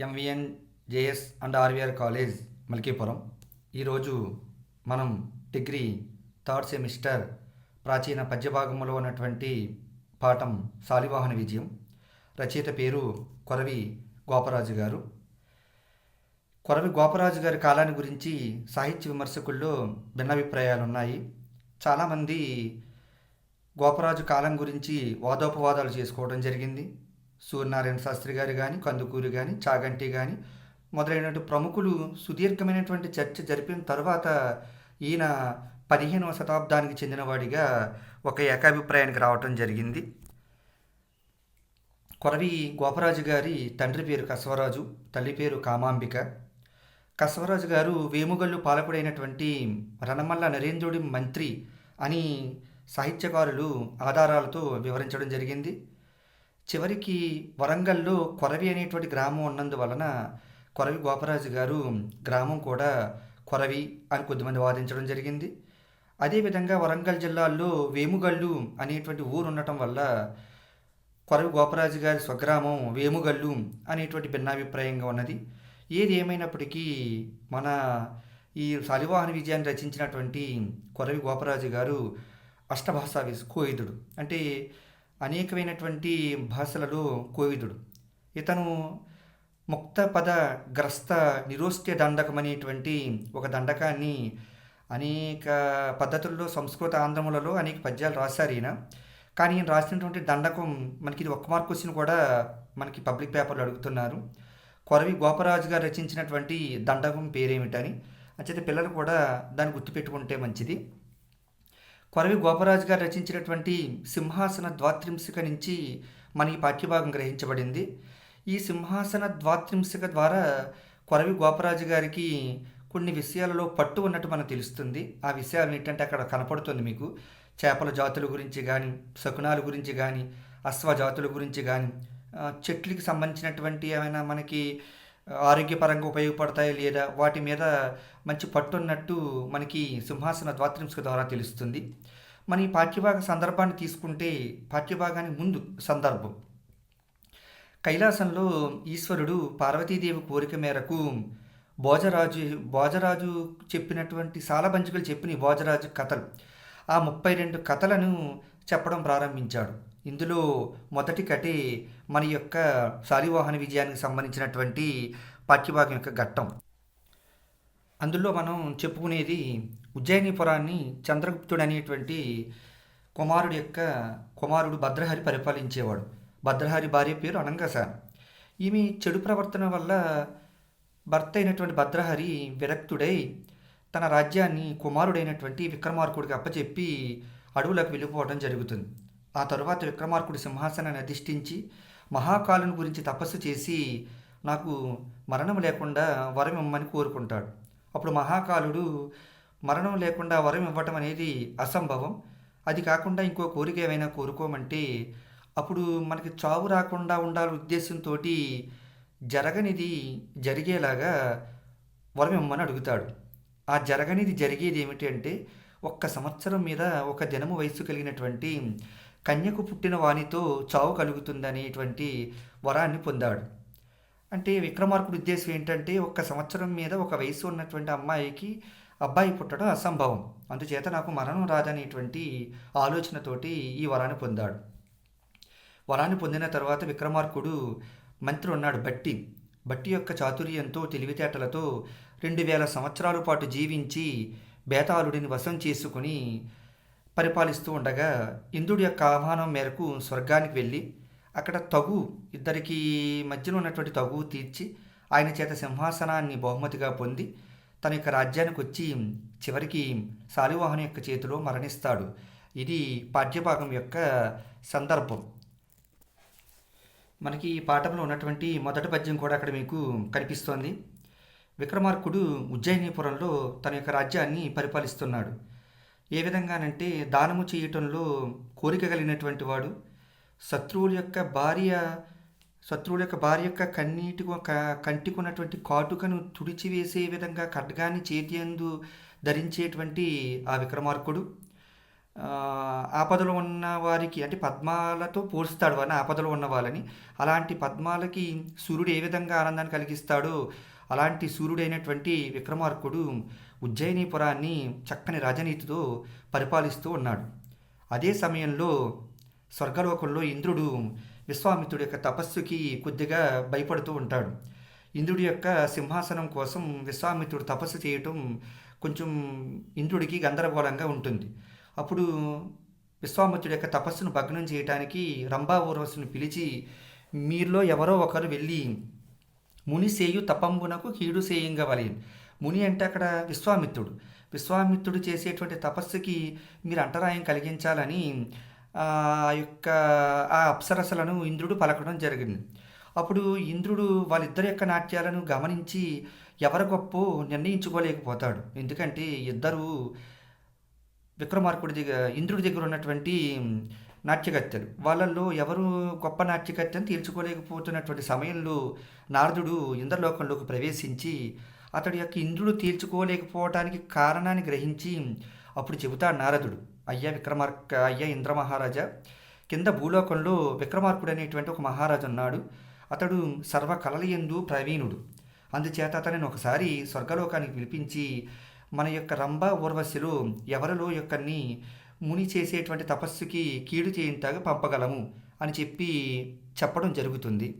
MVN JS and RVR college Malkipuram ఈరోజు మనం degree third semester ప్రాచీన పద్యభాగంలో ఉన్నటువంటి పాఠం శాలివాహన విజయం. రచయిత పేరు కొరవి గోపరాజు గారు. కొరవి గోపరాజు గారి కాలాన్ని గురించి సాహిత్య విమర్శకుల్లో భిన్నాభిప్రాయాలు ఉన్నాయి చాలామంది గోపరాజు కాలం గురించి వాదోపవాదాలు చేసుకోవడం జరిగింది. సూర్యనారాయణ శాస్త్రి గారు కానీ కందుకూరి కానీ చాగంటి కానీ మొదలైనటువంటి ప్రముఖులు సుదీర్ఘమైనటువంటి చర్చ జరిపిన తర్వాత ఈయన పదిహేనవ శతాబ్దానికి చెందినవాడిగా ఒక ఏకాభిప్రాయానికి రావటం జరిగింది. కొరవి గోపరాజు గారి తండ్రి పేరు కసవరాజు తల్లి పేరు కామాంబిక. కసవరాజు గారు వేముగల్లు పాలకుడైనటువంటి రణమల్ల నరేంద్రుడి మంత్రి అని సాహిత్యకారులు ఆధారాలతో వివరించడం జరిగింది. చివరికి వరంగల్లో కొరవి అనేటువంటి గ్రామం ఉన్నందువలన కొరవి గోపరాజు గారు గ్రామం కూడా కొరవి అని కొద్దిమంది వాదించడం జరిగింది. అదేవిధంగా వరంగల్ జిల్లాలో వేముగల్లు అనేటువంటి ఊరు ఉండటం వల్ల కొరవి గోపరాజు గారి స్వగ్రామం వేముగల్లు అనేటువంటి భిన్నాభిప్రాయంగా ఉన్నది. ఏది ఏమైనప్పటికీ మన ఈ శాలివాహన విజయాన్ని రచించినటువంటి కొరవి గోపరాజు గారు అష్టభాషా కోయిదుడు అంటే అనేకమైనటువంటి భాషలలో కోవిదుడు. ఇతను ముక్త పద గ్రస్త నిరోష్ట్య దండకం అనేటువంటి ఒక దండకాన్ని అనేక పద్ధతుల్లో సంస్కృత ఆంధ్రములలో అనేక పద్యాలు రాశారు ఈయన. కానీ ఈయన రాసినటువంటి దండకం మనకి ఇది ఒక్క మార్క్ క్వశ్చన్ కూడా మనకి పబ్లిక్ పేపర్లు అడుగుతున్నారు. కొరవి గోపరాజు గారు రచించినటువంటి దండకం పేరేమిటని. అంచేత పిల్లలు కూడా దాన్ని గుర్తుపెట్టుకుంటే మంచిది. కొరవి గోపరాజు గారు రచించినటువంటి సింహాసన ద్వాత్రింశిక నుంచి మన ఈ పాఠ్యభాగం గ్రహించబడింది. ఈ సింహాసన ద్వాత్రింశిక ద్వారా కొరవి గోపరాజు గారికి కొన్ని విషయాలలో పట్టు ఉన్నట్టు మనకు తెలుస్తుంది. ఆ విషయాలు ఏంటంటే అక్కడ కనపడుతుంది మీకు. చేపల జాతుల గురించి కానీ శకునాల గురించి కానీ అశ్వ జాతుల గురించి కానీ చెట్లకి సంబంధించినటువంటి ఏమైనా మనకి ఆరోగ్యపరంగా ఉపయోగపడతాయి లేదా వాటి మీద మంచి పట్టున్నట్టు మనకి సింహాసన ద్వాత్రింశిక ద్వారా తెలుస్తుంది. మన ఈ పాఠ్యభాగ సందర్భాన్ని తీసుకుంటే పాఠ్యభాగానికి ముందు సందర్భం. కైలాసంలో ఈశ్వరుడు పార్వతీదేవి కోరిక మేరకు భోజరాజు భోజరాజు చెప్పినటువంటి సాలబంచుకలు చెప్పిన భోజరాజు కథలు ఆ ముప్పై రెండు కథలను చెప్పడం ప్రారంభించాడు. ఇందులో మొదటి కటి మన యొక్క శాలివాహన విజయానికి సంబంధించినటువంటి పాఠ్యభాగం యొక్క ఘట్టం. అందులో మనం చెప్పుకునేది ఉజ్జయినిపురాన్ని చంద్రగుప్తుడు అనేటువంటి కుమారుడు యొక్క కుమారుడు భద్రహరి పరిపాలించేవాడు. భద్రహరి భార్య పేరు అనంగస. ఈమె చెడు ప్రవర్తన వల్ల భర్త అయినటువంటి భద్రహరి విరక్తుడై తన రాజ్యాన్ని కుమారుడైనటువంటి విక్రమార్కుడికి అప్పచెప్పి అడవులకు వెళ్ళిపోవడం జరుగుతుంది. ఆ తరువాత విక్రమార్కుడు సింహాసనాన్ని అధిష్ఠించి మహాకాలుని గురించి తపస్సు చేసి నాకు మరణం లేకుండా వరం ఇమ్మని కోరుకుంటాడు. అప్పుడు మహాకాలుడు మరణం లేకుండా వరం ఇవ్వటం అనేది అసంభవం. అది కాకుండా ఇంకో కోరిక ఏమైనా కోరుకోమంటే అప్పుడు మనకి చావు రాకుండా ఉండాలి ఉద్దేశంతో జరగనిది జరిగేలాగా వరం ఇమ్మని అడుగుతాడు. ఆ జరగనిది జరిగేది ఏమిటి అంటే ఒక్క సంవత్సరం మీద ఒక దినము వయస్సు కలిగినటువంటి కన్యకు పుట్టిన వానితో చావు కలుగుతుందనేటువంటి వరాన్ని పొందాడు. అంటే విక్రమార్కుడి ఉద్దేశం ఏంటంటే ఒక్క సంవత్సరం మీద ఒక వయసు ఉన్నటువంటి అమ్మాయికి అబ్బాయి పుట్టడం అసంభవం. అందుచేత నాకు మరణం రాదనేటువంటి ఆలోచనతోటి ఈ వరాన్ని పొందాడు. వరాన్ని పొందిన తర్వాత విక్రమార్కుడు మంత్రి ఉన్నాడు బట్టి బట్టి యొక్క చాతుర్యంతో తెలివితేటలతో రెండు వేల సంవత్సరాల పాటు జీవించి బేతాళుడిని వశం చేసుకుని పరిపాలిస్తూ ఉండగా ఇంద్రుడి యొక్క ఆహ్వానం మేరకు స్వర్గానికి వెళ్ళి అక్కడ తగు ఇద్దరికి మధ్యలో ఉన్నటువంటి తగు తీర్చి ఆయన చేత సింహాసనాన్ని బహుమతిగా పొంది తన యొక్క రాజ్యానికి వచ్చి చివరికి శాలివాహన యొక్క చేతిలో మరణిస్తాడు. ఇది పాఠ్యభాగం యొక్క సందర్భం. మనకి ఈ పాఠంలో ఉన్నటువంటి మొదటి పద్యం కూడా అక్కడ మీకు కనిపిస్తోంది. విక్రమార్కుడు ఉజ్జయినీపురంలో తన యొక్క రాజ్యాన్ని పరిపాలిస్తున్నాడు. ఏ విధంగానంటే దానము చేయటంలో కోరిక కలిగినటువంటి వాడు శత్రువుల యొక్క భార్య శత్రువుల యొక్క భార్య యొక్క కన్నీటి కంటికున్నటువంటి కాటుకను తుడిచివేసే విధంగా ఖడ్గాన్ని చేతి అందు ధరించేటువంటి ఆ విక్రమార్కుడు. ఆపదలు ఆపదలో ఉన్న వారికి అంటే పద్మాలతో పోల్స్తాడు వారిని ఆపదలో ఉన్న వాళ్ళని. అలాంటి పద్మాలకి సూర్యుడు ఏ విధంగా ఆనందాన్ని కలిగిస్తాడో అలాంటి సూర్యుడైనటువంటి విక్రమార్కుడు ఉజ్జయినీపురాన్ని చక్కని రాజనీతితో పరిపాలిస్తూ ఉన్నాడు. అదే సమయంలో స్వర్గలోకంలో ఇంద్రుడు విశ్వామిత్రుడి యొక్క తపస్సుకి కొద్దిగా భయపడుతూ ఉంటాడు. ఇంద్రుడి యొక్క సింహాసనం కోసం విశ్వామిత్రుడు తపస్సు చేయటం కొంచెం ఇంద్రుడికి గందరగోళంగా ఉంటుంది. అప్పుడు విశ్వామిత్రుడి యొక్క తపస్సును భగ్నం చేయటానికి రంభా ఊర్వశుని పిలిచి మీలో ఎవరో ఒకరు వెళ్ళి ముని సేయు తపంబునకు కీడు సేయంగా వలయం ముని అంటే అక్కడ విశ్వామిత్రుడు. విశ్వామిత్రుడు చేసేటువంటి తపస్సుకి మీరు అంటరాయం కలిగించాలని ఆ యొక్క ఆ అప్సరసలను ఇంద్రుడు పలకడం జరిగింది. అప్పుడు ఇంద్రుడు వాళ్ళిద్దరి యొక్క నాట్యాలను గమనించి ఎవరి గొప్ప నిర్ణయించుకోలేకపోతాడు. ఎందుకంటే ఇద్దరు విక్రమార్కుడి దగ్గర ఇంద్రుడి దగ్గర ఉన్నటువంటి నాట్యకర్తలు. వాళ్ళల్లో ఎవరు గొప్ప నాట్యకర్తని తీర్చుకోలేకపోతున్నటువంటి సమయంలో నారదుడు ఇంద్రలోకంలోకి ప్రవేశించి అతడి యొక్క ఇంద్రుడు తీర్చుకోలేకపోవటానికి కారణాన్ని గ్రహించి అప్పుడు చెబుతాడు నారదుడు అయ్యా విక్రమార్క అయ్యా ఇంద్ర మహారాజా కింద భూలోకంలో విక్రమార్కుడు అనేటువంటి ఒక మహారాజు ఉన్నాడు. అతడు సర్వ కళల ప్రవీణుడు. అందుచేత అతనిని ఒకసారి స్వర్గలోకానికి పిలిపించి మన యొక్క రంభ ఊర్వశిలో ఎవరిలో యొక్కని ముని చేసేటువంటి తపస్సుకి కీడు చేయింతగా పంపగలము అని చెప్పి చెప్పడం జరుగుతుంది.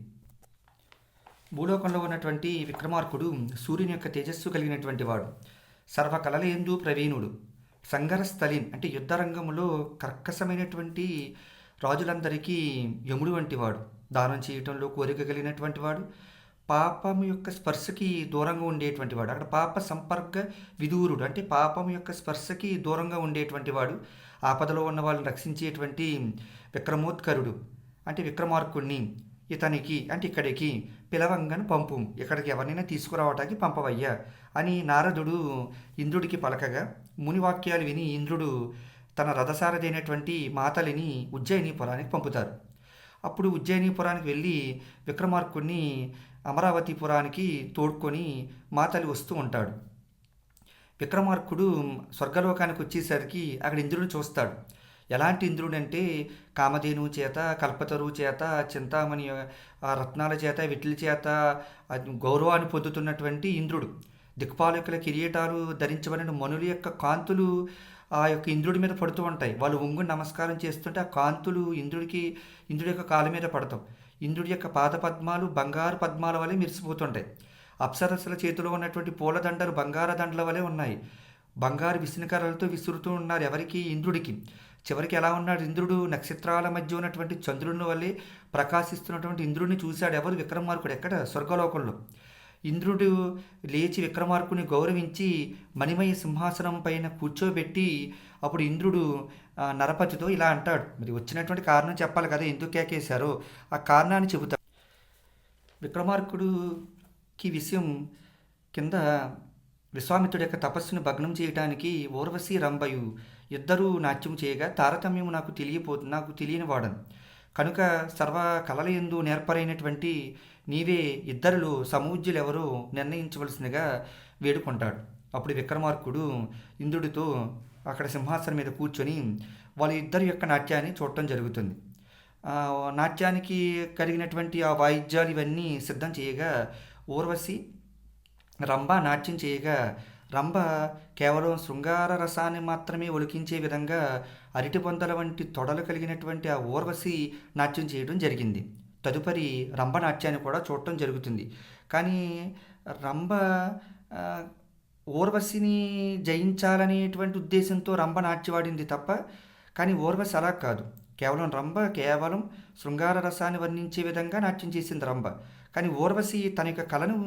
భూలోకంలో ఉన్నటువంటి విక్రమార్కుడు సూర్యుని యొక్క తేజస్సు కలిగినటువంటి వాడు. సర్వకళల ఎందు ప్రవీణుడు. సంగరస్థలిన్ అంటే యుద్ధరంగంలో కర్కశమైనటువంటి రాజులందరికీ యముడు వంటి వాడు. దానం చేయటంలో కోరిక కలిగినటువంటి వాడు. పాపం యొక్క స్పర్శకి దూరంగా ఉండేటువంటి వాడు. అక్కడ పాప సంపర్క విదూరుడు అంటే పాపం యొక్క స్పర్శకి దూరంగా ఉండేటువంటి వాడు. ఆపదలో ఉన్న వాళ్ళని రక్షించేటువంటి విక్రమోత్కరుడు అంటే విక్రమార్కుణ్ణి. ఇతనికి అంటే ఇక్కడికి పిలవంగను పంపు. ఇక్కడికి ఎవరినైనా తీసుకురావటానికి పంపవయ్యా అని నారదుడు ఇంద్రుడికి పలకగా మునివాక్యాలు విని ఇంద్రుడు తన రథసారదైనటువంటి మాతలిని ఉజ్జయినీపురానికి పంపుతారు. అప్పుడు ఉజ్జయినీపురానికి వెళ్ళి విక్రమార్కుడిని అమరావతిపురానికి తోడ్కొని మాతలి వస్తూ ఉంటాడు. విక్రమార్కుడు స్వర్గలోకానికి వచ్చేసరికి అక్కడ ఇంద్రుడు చూస్తాడు. ఎలాంటి ఇంద్రుడు అంటే కామధేను చేత కల్పతరు చేత చింతామణి ఆ రత్నాల చేత విట్ల చేత గౌరవాన్ని పొందుతున్నటువంటి ఇంద్రుడు. దిక్పాలకుల కిరీటాలు ధరించబడిన మనుల యొక్క కాంతులు ఆ యొక్క ఇంద్రుడి మీద పడుతూ ఉంటాయి. వాళ్ళు ఒంగు నమస్కారం చేస్తుంటే ఆ కాంతులు ఇంద్రుడికి ఇంద్రుడి యొక్క కాళ్ళ మీద పడతాం. ఇంద్రుడి యొక్క పాద పద్మాలు బంగారు పద్మాల వలె మెరిసిపోతుంటాయి. అప్సరసల చేతిలో ఉన్నటువంటి పూలదండలు బంగార దండల వలె ఉన్నాయి. బంగారు విసునకరలతో విసురుతూ ఉన్నారు ఎవరికి? ఇంద్రుడికి. చివరికి ఎలా ఉన్నాడు ఇంద్రుడు? నక్షత్రాల మధ్య ఉన్నటువంటి చంద్రుని వల్లే ప్రకాశిస్తున్నటువంటి ఇంద్రుడిని చూశాడు ఎవరు? విక్రమార్కుడు. ఎక్కడ? స్వర్గలోకంలో. ఇంద్రుడు లేచి విక్రమార్కుని గౌరవించి మణిమయ సింహాసనం పైన కూర్చోబెట్టి అప్పుడు ఇంద్రుడు నరపతితో ఇలా అంటాడు. మరి వచ్చినటువంటి కారణం చెప్పాలి కదా. ఎందుకు కేకేశారో? ఆ కారణాన్ని చెబుతాడు విక్రమార్కుడుకి విషయం కింద విశ్వామిత్రుడి యొక్క తపస్సును భగ్నం చేయడానికి ఊర్వశి రంభయు. ఇద్దరూ నాట్యం చేయగా తారతమ్యం నాకు తెలియపో నాకు తెలియని వాడను. కనుక సర్వ కళల ఎందు నేర్పరైనటువంటి నీవే ఇద్దరులు సమూజ్యులెవరో నిర్ణయించవలసిందిగా వేడుకుంటాడు. అప్పుడు విక్రమార్కుడు ఇంద్రుడితో అక్కడ సింహాసనం మీద కూర్చొని వాళ్ళ ఇద్దరి యొక్క నాట్యాన్ని చూడటం జరుగుతుంది. నాట్యానికి కలిగినటువంటి ఆ వాయిద్యాలు ఇవన్నీ సిద్ధం చేయగా ఊర్వశి రంభ నాట్యం చేయగా రంభ కేవలం శృంగార రసాన్ని మాత్రమే ఒలికించే విధంగా అరటి పొందల వంటి తొడలు కలిగినటువంటి ఆ ఊర్వశి నాట్యం చేయడం జరిగింది. తదుపరి రంభ నాట్యాన్ని కూడా చూడటం జరుగుతుంది. కానీ రంభ ఊర్వశిని జయించాలనేటువంటి ఉద్దేశంతో రంభ నాట్యవాడింది తప్ప కానీ ఊర్వశి అలా కాదు. కేవలం రంభ కేవలం శృంగార రసాన్ని వర్ణించే విధంగా నాట్యం చేసింది రంభ. కానీ ఊర్వశి తన యొక్క కళను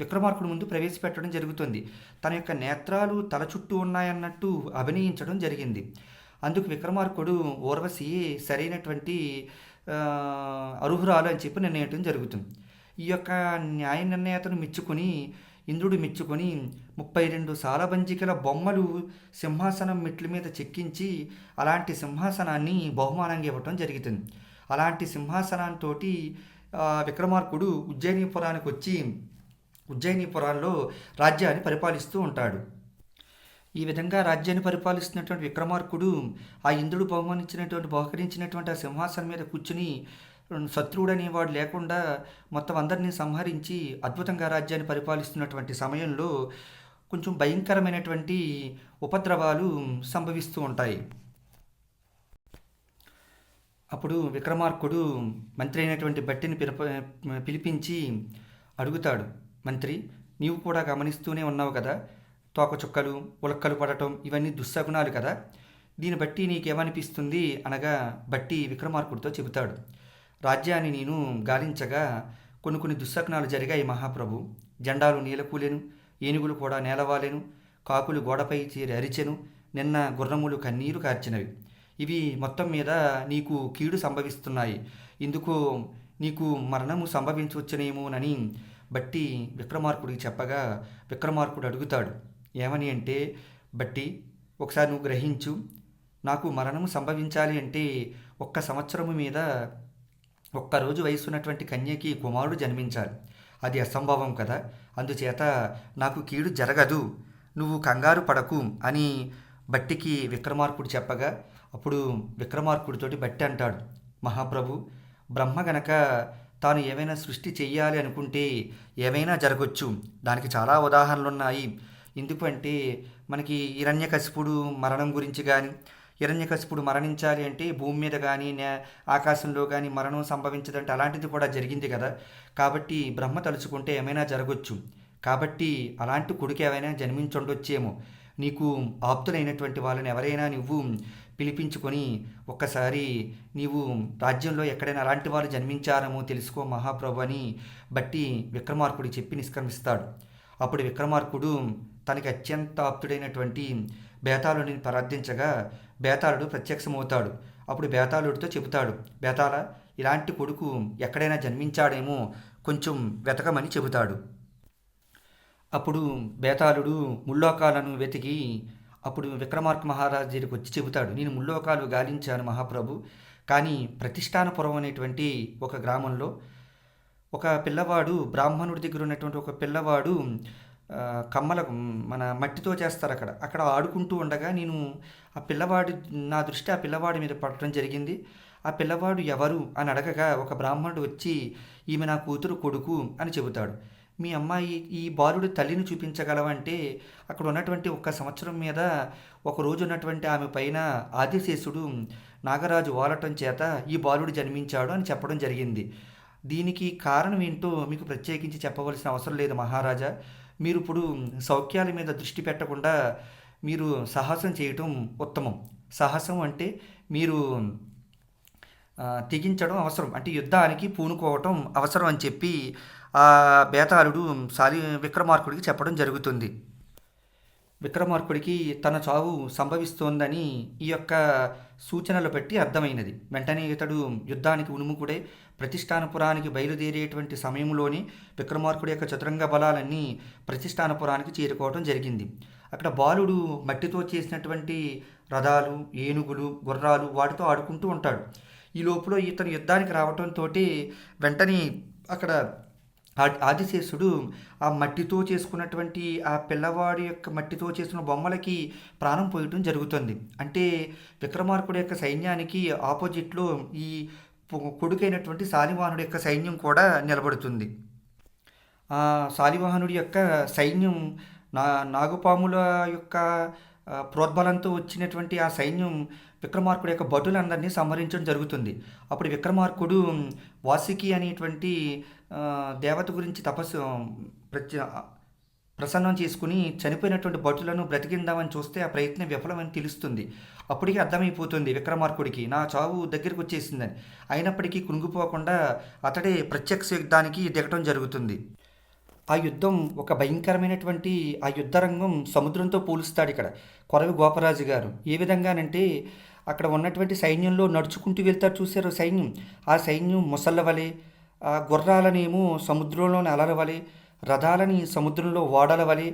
విక్రమార్కుడు ముందు ప్రవేశపెట్టడం జరుగుతుంది. తన యొక్క నేత్రాలు తల చుట్టూ ఉన్నాయన్నట్టు అభినయించడం జరిగింది. అందుకు విక్రమార్కుడు ఊర్వశి సరైనటువంటి అర్హురాలు అని చెప్పి నిర్ణయించడం జరుగుతుంది. ఈ యొక్క న్యాయ నిర్ణయతను మెచ్చుకొని ఇంద్రుడు మెచ్చుకొని ముప్పై రెండు సాలబంజికల బొమ్మలు సింహాసనం మెట్ల మీద చెక్కించి అలాంటి సింహాసనాన్ని బహుమానంగా ఇవ్వటం జరుగుతుంది. అలాంటి సింహాసనంతో విక్రమార్కుడు ఉజ్జయినిపురానికి వచ్చి ఉజ్జయినీపురాల్లో రాజ్యాన్ని పరిపాలిస్తూ ఉంటాడు. ఈ విధంగా రాజ్యాన్ని పరిపాలిస్తున్నటువంటి విక్రమార్కుడు ఆ ఇంద్రుడు బహుమానించినటువంటి బహుకరించినటువంటి ఆ సింహాసనం మీద కూర్చుని శత్రువుడు అనేవాడు లేకుండా మొత్తం అందరినీ సంహరించి అద్భుతంగా రాజ్యాన్ని పరిపాలిస్తున్నటువంటి సమయంలో కొంచెం భయంకరమైనటువంటి ఉపద్రవాలు సంభవిస్తూ ఉంటాయి. అప్పుడు విక్రమార్కుడు మంత్రి అయినటువంటి బట్టిని పిలప పిలిపించి అడుగుతాడు. మంత్రి నీవు కూడా గమనిస్తూనే ఉన్నావు కదా? తోకచుక్కలు ఉలక్కలు పడటం ఇవన్నీ దుస్సగుణాలు కదా? దీన్ని బట్టి నీకేమనిపిస్తుంది? అనగా బట్టి విక్రమార్కుడితో చెబుతాడు. రాజ్యాన్ని నేను గాలించగా కొన్ని కొన్ని దుస్సగుణాలు జరిగాయి మహాప్రభు. జెండాలు నీలకూలెను ఏనుగులు కూడా నేలవాలెను కాకులు గోడపై చేరి అరిచెను నిన్న గుర్రములు కన్నీరు కార్చినవి. ఇవి మొత్తం మీద నీకు కీడు సంభవిస్తున్నాయి. ఇందుకు నీకు మరణము సంభవించవచ్చునేమోనని బట్టి విక్రమార్కుడికి చెప్పగా విక్రమార్కుడు అడుగుతాడు ఏమని అంటే బట్టి ఒకసారి నువ్వు గ్రహించు. నాకు మరణము సంభవించాలి అంటే ఒక్క సంవత్సరము మీద ఒక్కరోజు వయసు ఉన్నటువంటి కన్యకి కుమారుడు జన్మించాలి. అది అసంభవం కదా. అందుచేత నాకు కీడు జరగదు. నువ్వు కంగారు పడకు అని బట్టికి విక్రమార్కుడు చెప్పగా అప్పుడు విక్రమార్కుడితోటి బట్టి అంటాడు మహాప్రభు బ్రహ్మ గనక తాను ఏమైనా సృష్టి చెయ్యాలి అనుకుంటే ఏమైనా జరగచ్చు. దానికి చాలా ఉదాహరణలు ఉన్నాయి ఎందుకంటే మనకి హిరణ్యకశిపుడు మరణం గురించి కానీ హిరణ్యకశిపుడు మరణించాలి అంటే భూమి మీద కానీ ఆకాశంలో కానీ మరణం సంభవించదంటే అలాంటిది కూడా జరిగింది కదా. కాబట్టి బ్రహ్మ తలుచుకుంటే ఏమైనా జరగచ్చు. కాబట్టి అలాంటి కొడుకు ఏమైనా జన్మించుండొచ్చేమో. నీకు ఆప్తులైనటువంటి వాళ్ళని ఎవరైనా నువ్వు పిలిపించుకొని ఒక్కసారి నీవు రాజ్యంలో ఎక్కడైనా అలాంటి వారు జన్మించారమో తెలుసుకో మహాప్రభు అని బట్టి విక్రమార్కుడు చెప్పి నిష్క్రమిస్తాడు. అప్పుడు విక్రమార్కుడు తనకి అత్యంత ఆప్తుడైనటువంటి బేతాళుడిని ప్రార్థించగా బేతాళుడు ప్రత్యక్షమవుతాడు. అప్పుడు బేతాళుడితో చెబుతాడు బేతాళ ఇలాంటి కొడుకు ఎక్కడైనా జన్మించాడేమో కొంచెం వెతకమని చెబుతాడు అప్పుడు బేతాళుడు ముల్లోకాలను వెతికి అప్పుడు విక్రమార్క మహారాజు దగ్గరికి వచ్చి చెబుతాడు నేను ముల్లోకాలు గాలించాను మహాప్రభు కానీ ప్రతిష్టానపురం అనేటువంటి ఒక గ్రామంలో ఒక పిల్లవాడు బ్రాహ్మణుడి దగ్గర ఉన్నటువంటి ఒక పిల్లవాడు కమ్మల మన మట్టితో చేస్తారు అక్కడ. అక్కడ ఆడుకుంటూ ఉండగా నేను ఆ పిల్లవాడి నా దృష్టి ఆ పిల్లవాడి మీద పడటం జరిగింది. ఆ పిల్లవాడు ఎవరు అని అడగగా ఒక బ్రాహ్మణుడు వచ్చి ఈమె నా కూతురు కొడుకు అని చెబుతాడు. మీ అమ్మాయి ఈ బాలుడి తల్లిని చూపించగలవంటే అక్కడ ఉన్నటువంటి ఒక్క సంవత్సరం మీద ఒక రోజు ఉన్నటువంటి ఆమె పైన ఆదిశేషుడు నాగరాజు వాలటం చేత ఈ బాలుడు జన్మించాడు అని చెప్పడం జరిగింది. దీనికి కారణం ఏంటో మీకు ప్రత్యేకించి చెప్పవలసిన అవసరం లేదు మహారాజా. మీరు ఇప్పుడు సౌఖ్యాల మీద దృష్టి పెట్టకుండా మీరు సాహసం చేయటం ఉత్తమం. సాహసం అంటే మీరు తెగించడం అవసరం. అంటే యుద్ధానికి పూనుకోవటం అవసరం అని చెప్పి ఆ బేతాళుడు సాలి విక్రమార్కుడికి చెప్పడం జరుగుతుంది. విక్రమార్కుడికి తన చావు సంభవిస్తోందని ఈ యొక్క సూచనలు పెట్టి అర్థమైనది. వెంటనే ఇతడు యుద్ధానికి ఉనుముకుడే ప్రతిష్టానపురానికి బయలుదేరేటువంటి సమయంలోనే విక్రమార్కుడి యొక్క చతురంగ బలాలన్నీ ప్రతిష్టానపురానికి చేరుకోవడం జరిగింది. అక్కడ బాలుడు మట్టితో చేసినటువంటి రథాలు ఏనుగులు గుర్రాలు వాటితో ఆడుకుంటూ ఉంటాడు. ఈ లోపల ఇతను యుద్ధానికి రావటంతో వెంటనే అక్కడ ఆదిశేషుడు ఆ మట్టితో చేసుకున్నటువంటి ఆ పిల్లవాడి యొక్క మట్టితో చేసిన బొమ్మలకి ప్రాణం పోయటం జరుగుతుంది. అంటే విక్రమార్కుడు యొక్క సైన్యానికి ఆపోజిట్లో ఈ కొడుకైనటువంటి శాలివాహనుడి యొక్క సైన్యం కూడా నిలబడుతుంది. ఆ శాలివాహనుడి యొక్క సైన్యం నా నాగుపాముల యొక్క ప్రోద్బలంతో వచ్చినటువంటి ఆ సైన్యం విక్రమార్కుడు యొక్క భటులందరినీ సంహరించడం జరుగుతుంది. అప్పుడు విక్రమార్కుడు వాసికి అనేటువంటి దేవత గురించి తపస్సు ప్రత్య ప్రసన్నం చేసుకుని చనిపోయినటువంటి భటులను బ్రతికిందామని చూస్తే ఆ ప్రయత్నం విఫలమని తెలుస్తుంది. అప్పటికి అర్థమైపోతుంది విక్రమార్కుడికి నా చావు దగ్గరికి వచ్చేసిందని. అయినప్పటికీ కునుగుపోకుండా అతడే ప్రత్యక్ష యుద్ధానికి దిగటం జరుగుతుంది. ఆ యుద్ధం ఒక భయంకరమైనటువంటి ఆ యుద్ధ రంగం సముద్రంతో పోలుస్తాడు ఇక్కడ. కొరవి గోపరాజు గారు. ఏ విధంగానంటే అక్కడ ఉన్నటువంటి సైన్యంలో నడుచుకుంటూ వెళ్తారు చూశారు సైన్యం. ఆ సైన్యం ముసళ్ళ వలె ఆ గుర్రాలనేమో సముద్రంలోని అలల వలె రథాలని సముద్రంలో ఓడల వలె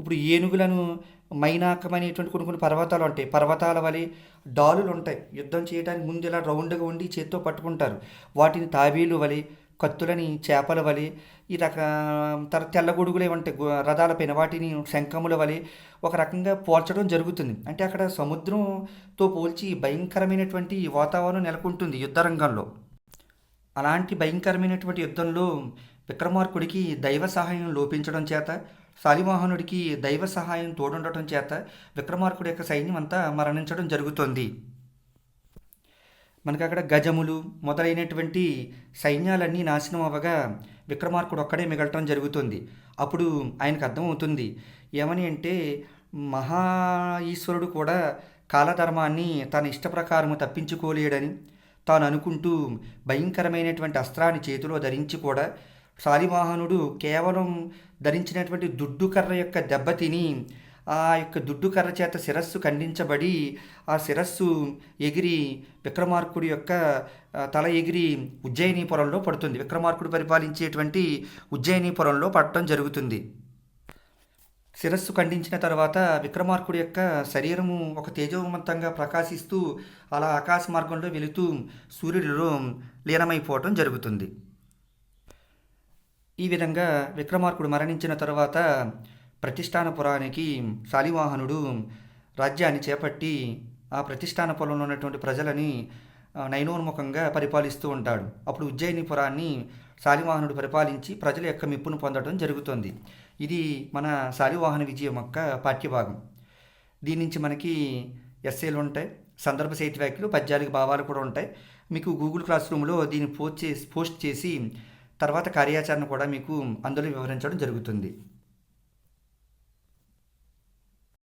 ఇప్పుడు ఏనుగులను మైనాకం అనేటువంటి కొన్ని కొన్ని పర్వతాలు ఉంటాయి. పర్వతాల వలె డాలులు ఉంటాయి యుద్ధం చేయడానికి ముందు ఇలా రౌండ్గా ఉండి చేత్తో పట్టుకుంటారు. వాటిని తాబేలు వలె కత్తులని చేపల వలె ఈ రక తర తెల్ల గొడుగులు ఏమంటాయి గు- రథాలపైన వాటిని శంఖముల వలె ఒక రకంగా పోల్చడం జరుగుతుంది. అంటే అక్కడ సముద్రంతో పోల్చి భయంకరమైనటువంటి వాతావరణం నెలకొంటుంది యుద్ధరంగంలో అలాంటి భయంకరమైనటువంటి యుద్ధంలో విక్రమార్కుడికి దైవ సహాయం లోపించడం చేత శాలివాహనుడికి దైవ సహాయం తోడుండటం చేత విక్రమార్కుడి యొక్క సైన్యం అంతా మరణించడం జరుగుతుంది. మనకు అక్కడ గజములు మొదలైనటువంటి సైన్యాలన్నీ నాశనం అవ్వగా విక్రమార్కుడు ఒక్కడే మిగలటం జరుగుతుంది. అప్పుడు ఆయనకు అర్థమవుతుంది ఏమని అంటే మహా ఈశ్వరుడు కూడా కాలధర్మాన్ని తన ఇష్ట ప్రకారము తప్పించుకోలేడని తాను అనుకుంటూ భయంకరమైనటువంటి అస్త్రాన్ని చేతిలో ధరించి కూడా శాలివాహనుడు కేవలం ధరించినటువంటి దుడ్డు కర్ర యొక్క దెబ్బతిని ఆ యొక్క దుడ్డు కర్ర చేత శిరస్సు ఖండించబడి ఆ శిరస్సు ఎగిరి విక్రమార్కుడి యొక్క తల ఎగిరి ఉజ్జయినీపురంలో పడుతుంది. విక్రమార్కుడు పరిపాలించేటువంటి ఉజ్జయినీపురంలో పడటం జరుగుతుంది. శిరస్సు ఖండించిన తర్వాత విక్రమార్కుడి యొక్క శరీరము ఒక తేజవంతంగా ప్రకాశిస్తూ అలా ఆకాశ మార్గంలో వెళుతూ సూర్యుడిలో లీనమైపోవటం జరుగుతుంది. ఈ విధంగా విక్రమార్కుడు మరణించిన తర్వాత ప్రతిష్టానపురానికి శాలివాహనుడు రాజ్యాన్ని చేపట్టి ఆ ప్రతిష్టానపురంలో ఉన్నటువంటి ప్రజలని నయనోన్ముఖంగా పరిపాలిస్తూ ఉంటాడు. అప్పుడు ఉజ్జయినిపురాన్ని శాలివాహనుడు పరిపాలించి ప్రజల యొక్క మెప్పును పొందడం జరుగుతుంది. ఇది మన శాలివాహన విజయం యొక్క పాఠ్యభాగం. దీని నుంచి మనకి ఎస్ఏలు ఉంటాయి సందర్భ సేతి వ్యాఖ్యలు పద్యాలకు భావాలు కూడా ఉంటాయి. మీకు గూగుల్ క్లాస్ రూమ్లో దీన్ని పోస్ట్ చేసి పోస్ట్ చేసి తర్వాత కార్యాచరణ కూడా మీకు అందులో వివరించడం జరుగుతుంది.